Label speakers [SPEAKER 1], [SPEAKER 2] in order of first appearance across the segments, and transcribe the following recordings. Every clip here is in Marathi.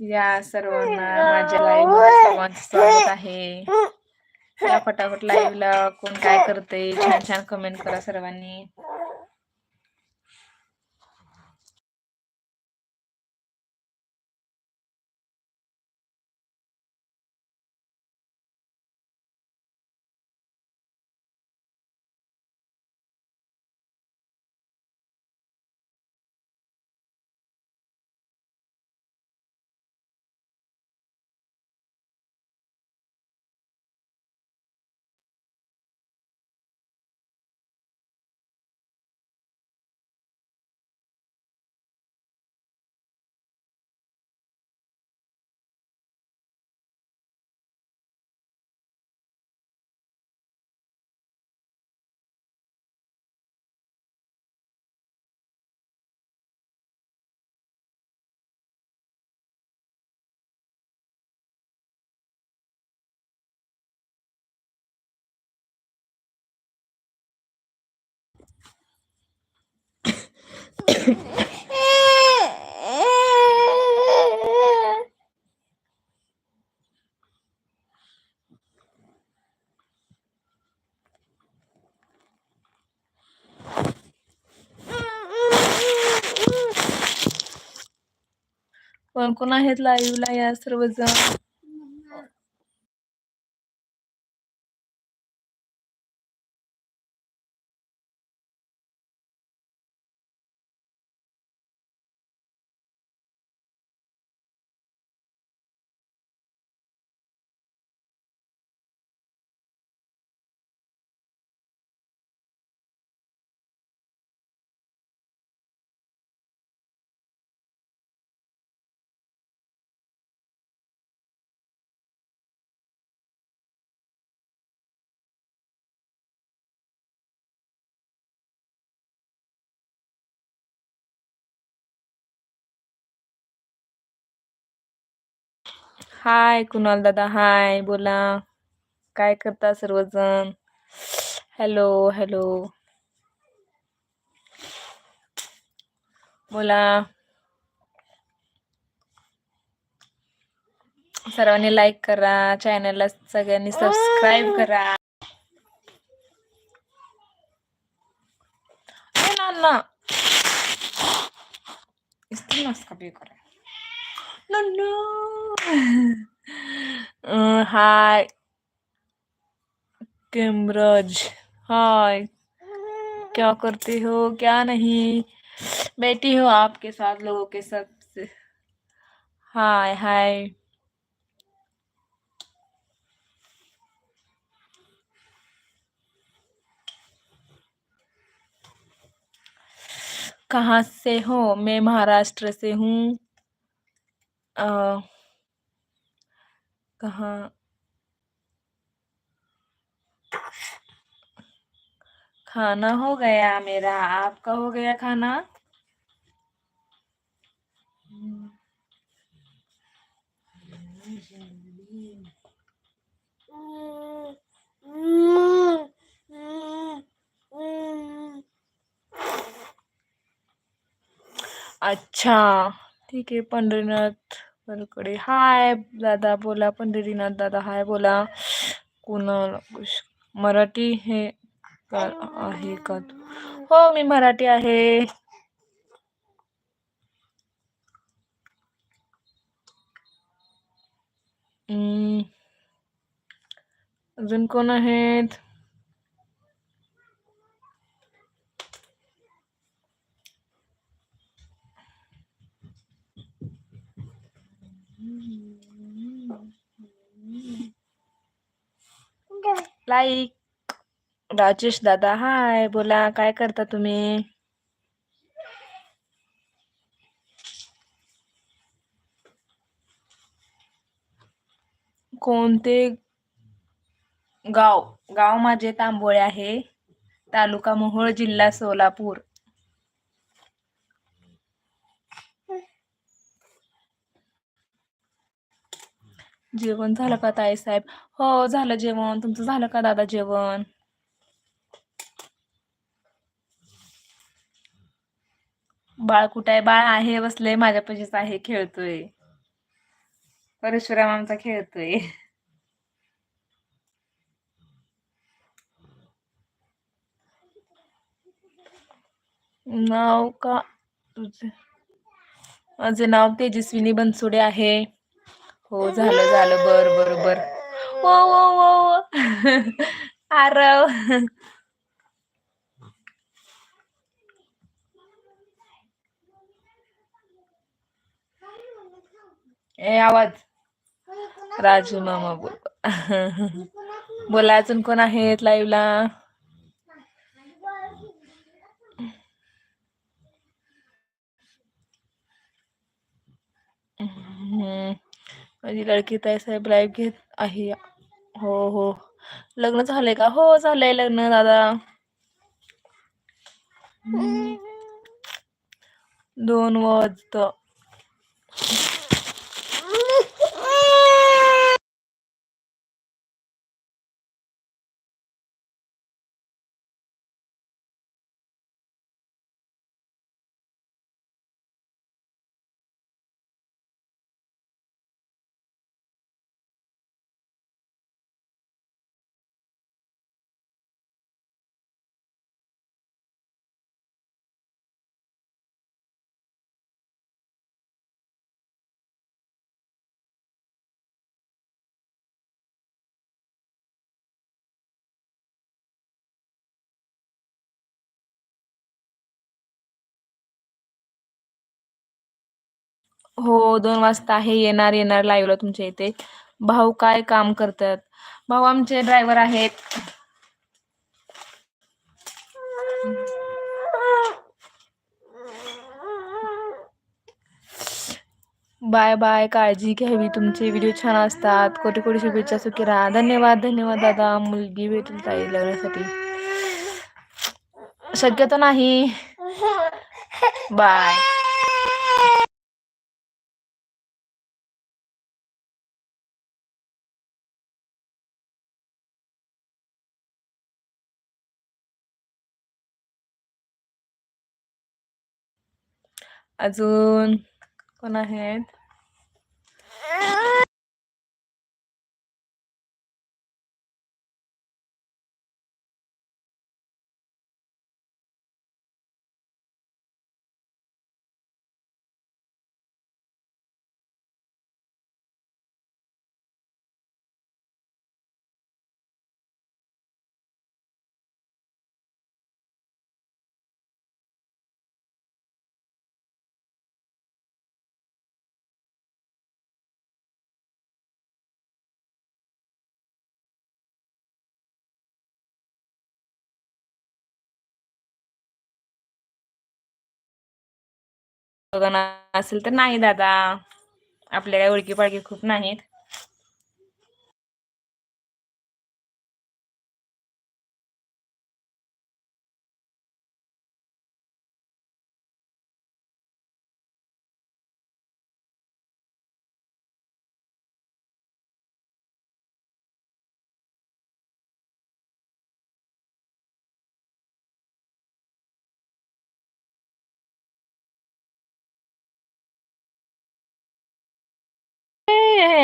[SPEAKER 1] या सर्वांना माझ्या लाईव्ह सर्वांच स्वागत आहे. या फटाफट लाईव्ह ला कोण काय करतय छान छान कमेंट करा सर्वांनी. कोण कोण आहेत लाईव्हला या सर्वजण. हाय कुणाल दादा हाय बोला. काय करता सर्वजण? Hello hello. बोला. सर्वांनी लाईक करा चॅनलला सगळ्यांनी सबस्क्राईब करा. इस्त्री नसका बे करा. नन्नू अं, हाय किमरज हाय क्या करती हो? क्या नहीं? बैठी हो आपके साथ लोगों के साथ हाय हाय कहाँ से हो? मैं महाराष्ट्र से हूँ। अ, कहाँ खाना हो गया मेरा आपका हो गया खाना? अच्छा ठीक आहे पंढरीनाथ बलकडे हाय दादा बोला. पंढरीनाथ दादा हाय बोला. कुणाल मराठी हे का आहे का? तू हो मी मराठी आहे. अजून कोण आहेत? लाईक राजेश दादा हाय बोला काय करता तुम्ही? कोणते गाव? गाव माझे तांबोळे आहे. तालुका मोहोळ जिल्हा सोलापूर. जेवण झालं का ताई साहेब हो झालं जेवण तुमचं झालं का दादा जेवण बाळ कुठे आहे बाळ आहे बसले माझ्यापाशीच आहे खेळतोय परशुराम आमचा खेळतोय. नाव का तुझे? माझे नाव तेजस्विनी बनसोडे आहे. हो झालं झालं. बर बर बर. ओ ओ ओ आरव. ए आवाज. राजू मामा बोल. बोला अजून कोण आहेत लाईव्हला हम्म. माझी लाडकी ताई साहेब लाईव्ह घेत आहे. हो हो लग्न झालंय का? हो झालंय लग्न दादा. दोन वाजत. हो दोन वाजता आहे येणार येणार लाईव्हला तुमच्या इथे. भाऊ काय काम करतात? भाऊ आमचे ड्रायव्हर आहेत. बाय बाय काळजी घ्यावी तुमचे व्हिडिओ छान असतात. कोटी कोटी शुभेच्छा सुखी राहा. धन्यवाद धन्यवाद दादा मुलगी भेटून ताई लग्नासाठी. शक्यतो नाही. बाय. अजून कोण आहेत? बघा असेल तर नाही दादा. आपल्या काही ओळखी पाळखी खूप नाहीत.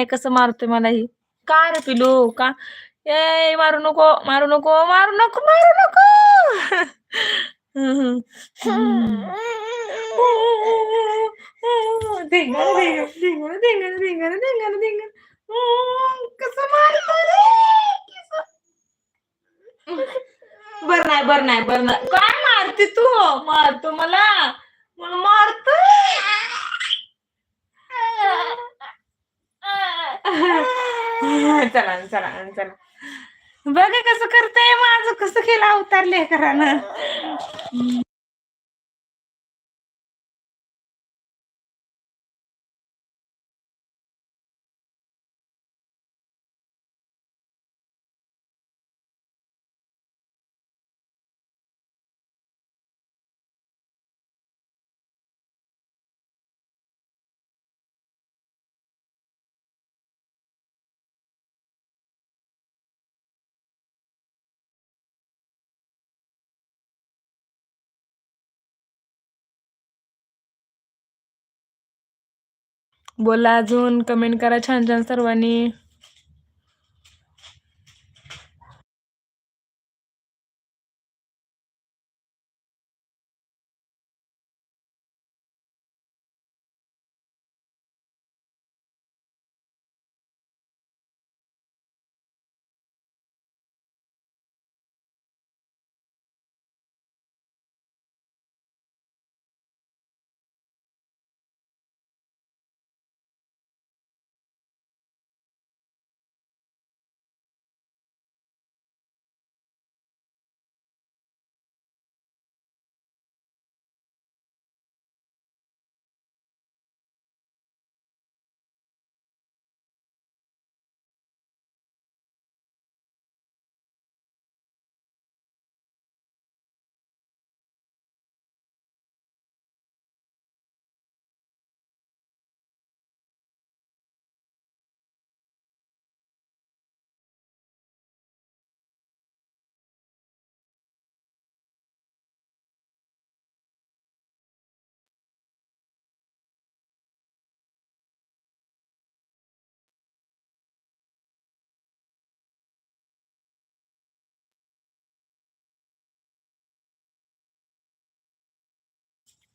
[SPEAKER 1] ए कसं मारतोय मला ही. का रे पिलू का? ए मारू नको मारू नको मारू नको मारू नको. बर नाही बर नाही बर नाही काय मारते तू मारतो मला मला मारतो चला चला चला. बघ कसं करतय माझं कसं केलं अवतारले लेकरानं. बोला अजून कमेंट करा छान छान सर्वांनी.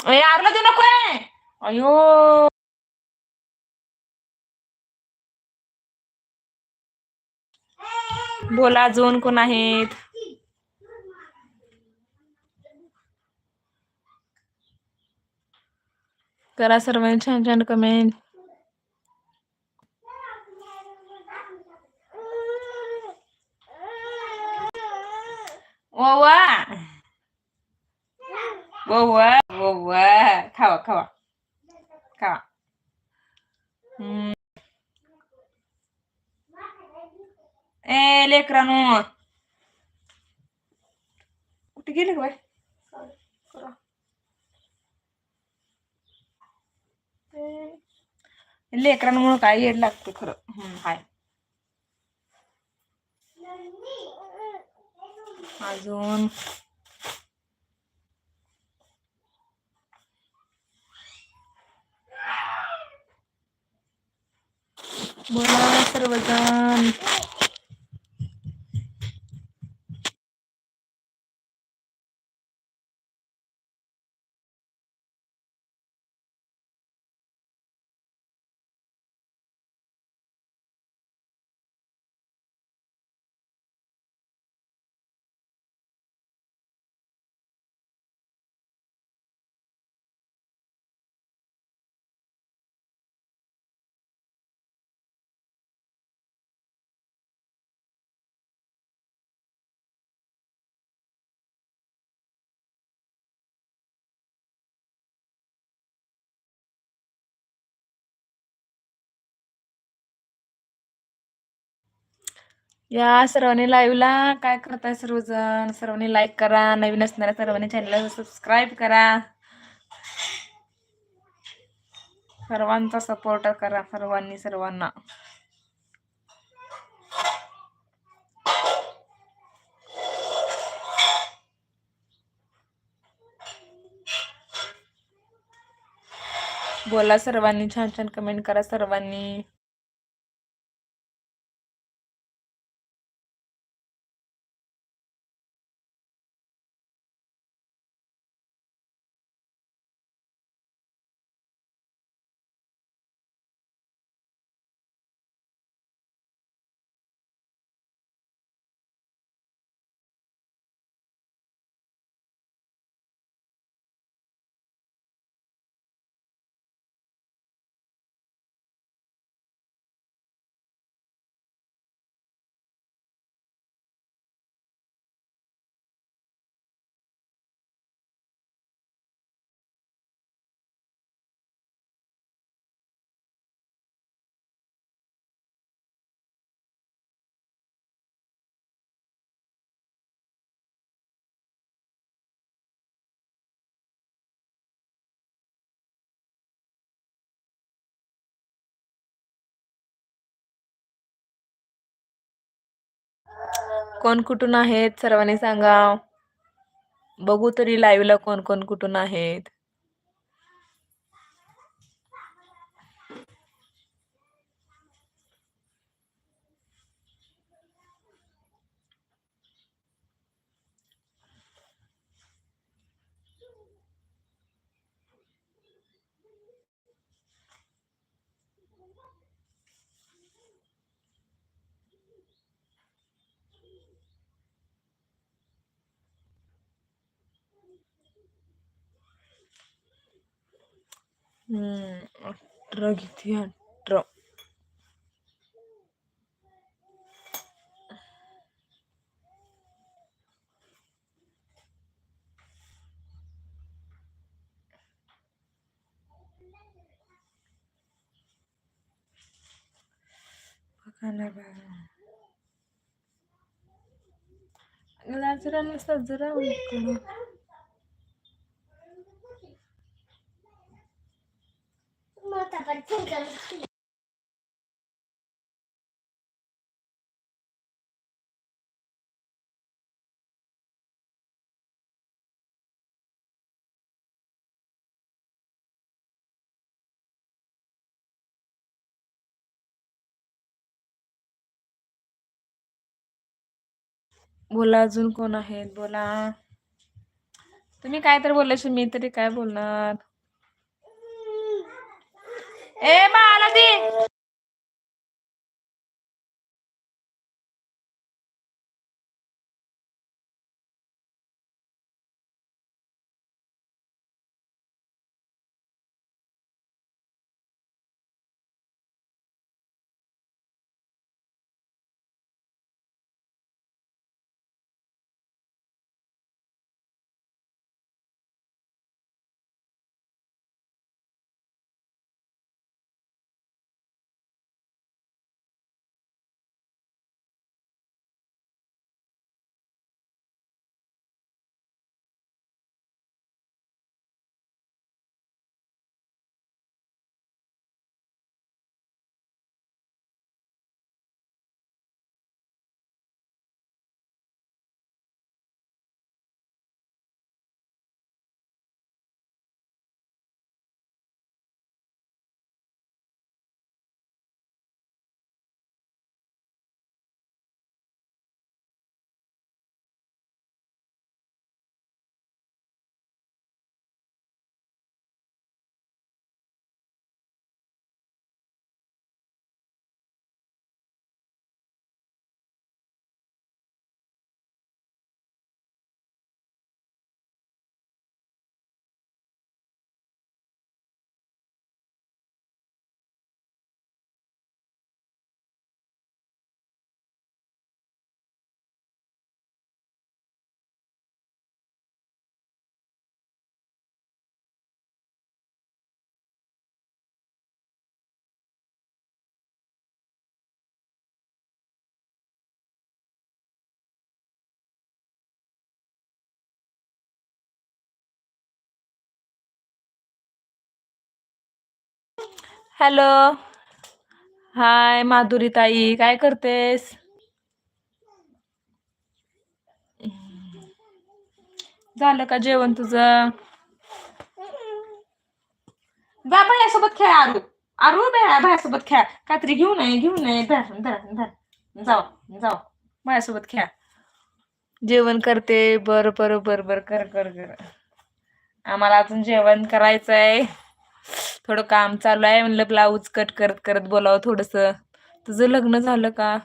[SPEAKER 1] आरला देऊ नको अयो. बोला अजून कोण आहेत? करा सर्वांनी छान छान कमेंट लेकरानो. कुठे गेले ग बाय लेकरांमुळे काय येड लागतं खरं. हाय. अजून. बोला सर्वजण. या सर्वांनी लाईव्हला काय करताय सर्वजण? सर्वांनी लाईक करा. नवीन असणाऱ्या सर्वांनी चॅनलला सबस्क्राईब करा. सर्वांचा सपोर्ट करा. सर्वांनी सर्वांना. बोला सर्वांनी छान छान कमेंट करा सर्वांनी. कोण कुठून आहेत? सर्वांनी सांगा बघू तरी लाईव्हला कोण कोण कुठून आहेत. అట్రా ya, అట్రా Karena Ngelancuran Ustaz Zura Wih बोला अजून कोण आहेत? बोला. तुम्ही काय तर बोलायचे मी तरी काय बोलणार? ए बाळाला हॅलो. हाय माधुरी ताई काय करतेस? झालं का जेवण तुझं? जा भैयासोबत खेळ आरू. आरू भैया भैयासोबत खेळ. कात्री घेऊ नये घेऊ नये. धर धर जाऊ जाऊ. माझ्यासोबत खेळ. जेवण करते. बर बर बर बर. कर कर कर. आम्हाला अजून जेवण करायचंय. थोडं काम चालू आहे म्हणलं ब्लाऊज कट करत करत बोलावं थोडस. तुझं लग्न झालं का?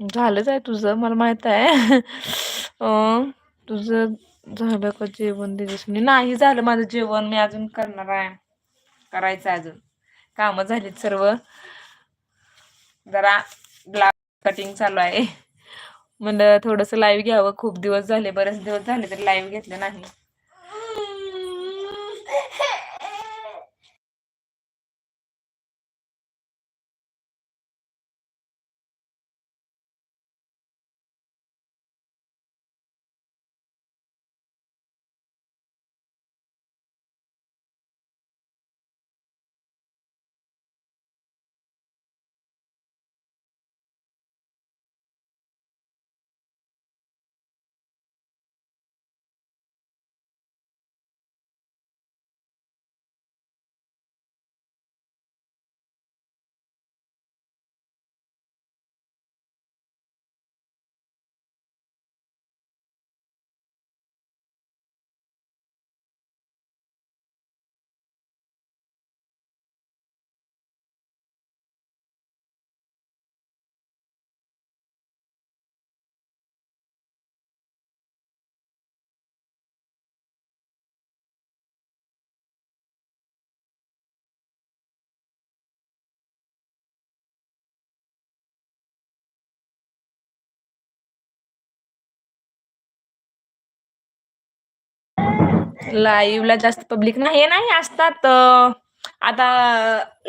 [SPEAKER 1] झालंच आहे तुझं मला माहीत आहे. तुझं झालं का जेवण दिवसनी नाही झालं माझं जेवण मी अजून करणार आहे. करायचं आहे अजून. कामं झालीत सर्व. जरा ब्लाउज कटिंग चालू आहे. म्हणलं थोडंसं लाईव्ह घ्यावं. खूप दिवस झाले बरेच दिवस झाले तरी लाईव्ह घेतलं नाही. लाईव्हला जास्त पब्लिक नाही. नाही असतात आता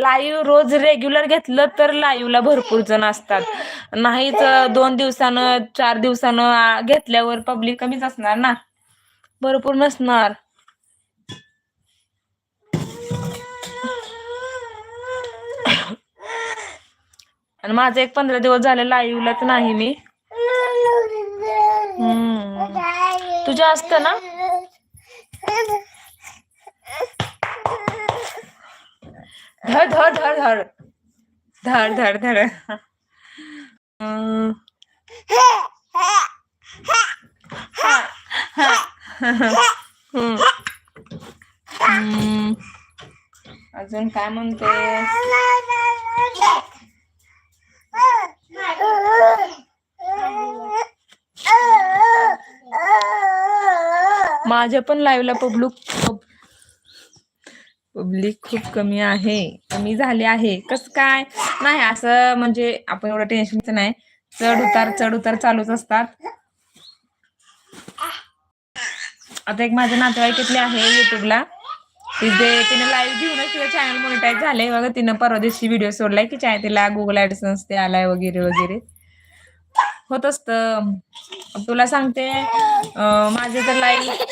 [SPEAKER 1] लाईव्ह रोज रेग्युलर घेतलं तर लाईव्हला भरपूर जण असतात. नाहीच दोन दिवसानं चार दिवसानं घेतल्यावर पब्लिक कमीच असणार ना? भरपूर नसणार. आणि माझं एक पंधरा दिवस झाले लाईव्हलाच नाही मी. तुझ्या तुझं असतं ना? धड धड धड धड धड धड धड अं, हम्म. हम्म. अजून काय म्हणते माझ्या पण लाईव्हला पब्लिक पब्लिक खूप कमी आहे. कमी झाले आहे. कसं काय? नाही असं म्हणजे आपण एवढं टेन्शनच नाही. चढ उतार चढ उतार चालूच असतात. आता एक माझ्या नातेवाईकातले आहे युट्यूबला तिथे तिने लाईव्ह घेऊनच तिला चॅनल मोनिटाईज झालंय. बघा तिनं परवा दिवशी व्हिडिओ सोडलाय. की चाय तिला गुगल ऍडसन्स ते आलाय वगैरे वगैरे. होत असतं. तुला सांगते माझे तर लाईफ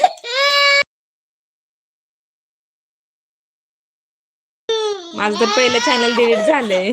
[SPEAKER 1] माझं तर पहिलं चॅनल डिलीट झालंय.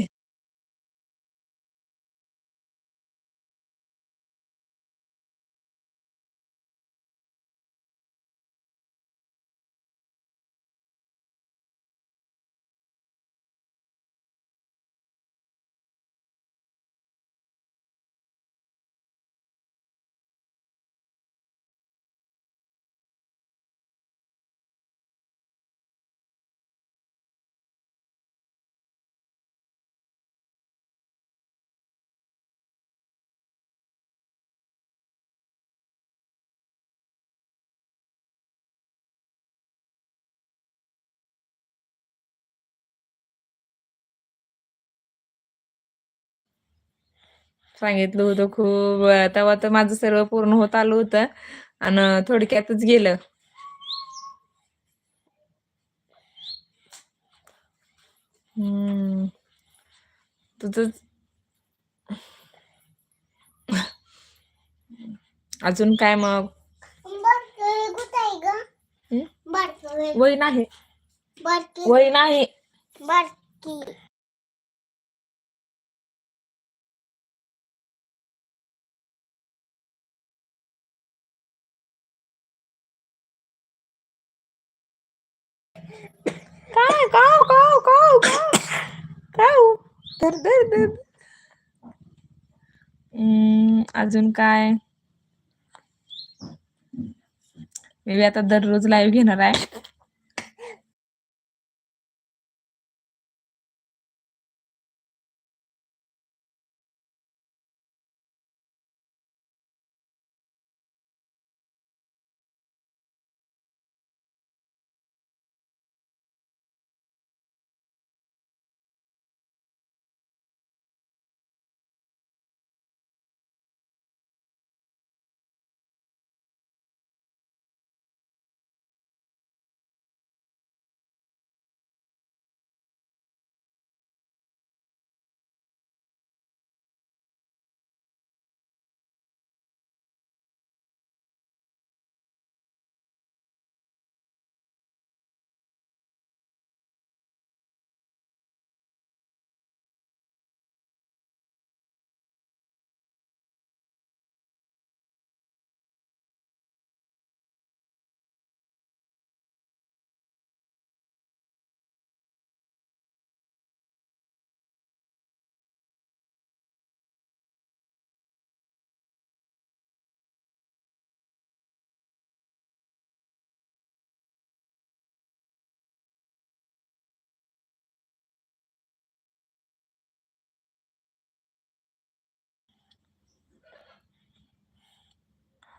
[SPEAKER 1] सांगितलं होतं खूप. तेव्हा तर माझं सर्व पूर्ण होत आलं होतं आणि थोडक्यातच गेलं. हम्म. तुझं अजून काय मग? हं? वय नाही. वय नाही. काय? काव काव काव काव. काव धर धर. धर अजून काय? मी आता दररोज लाईव्ह घेणार आहे.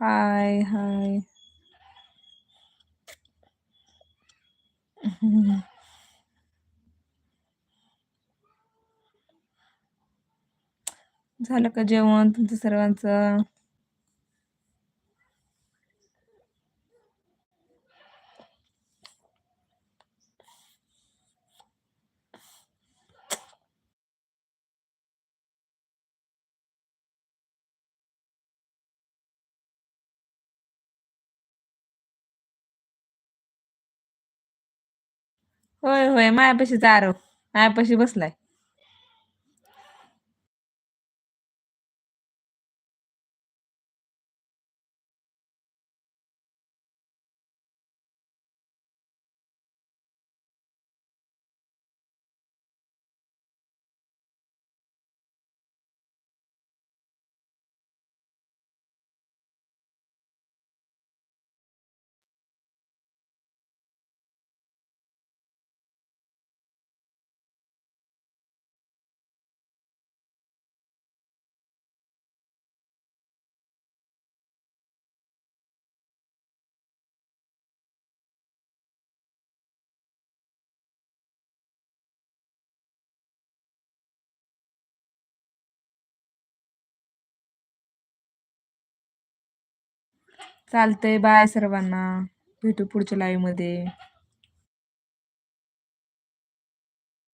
[SPEAKER 1] हाय हाय झालं का जेवण तुमचं सर्वांचं? होय होय मायापाशीच आरव मायापाशी बसलाय. चालतंय. बाय सर्वांना. भेटू पुढच्या लाईव्हमध्ये.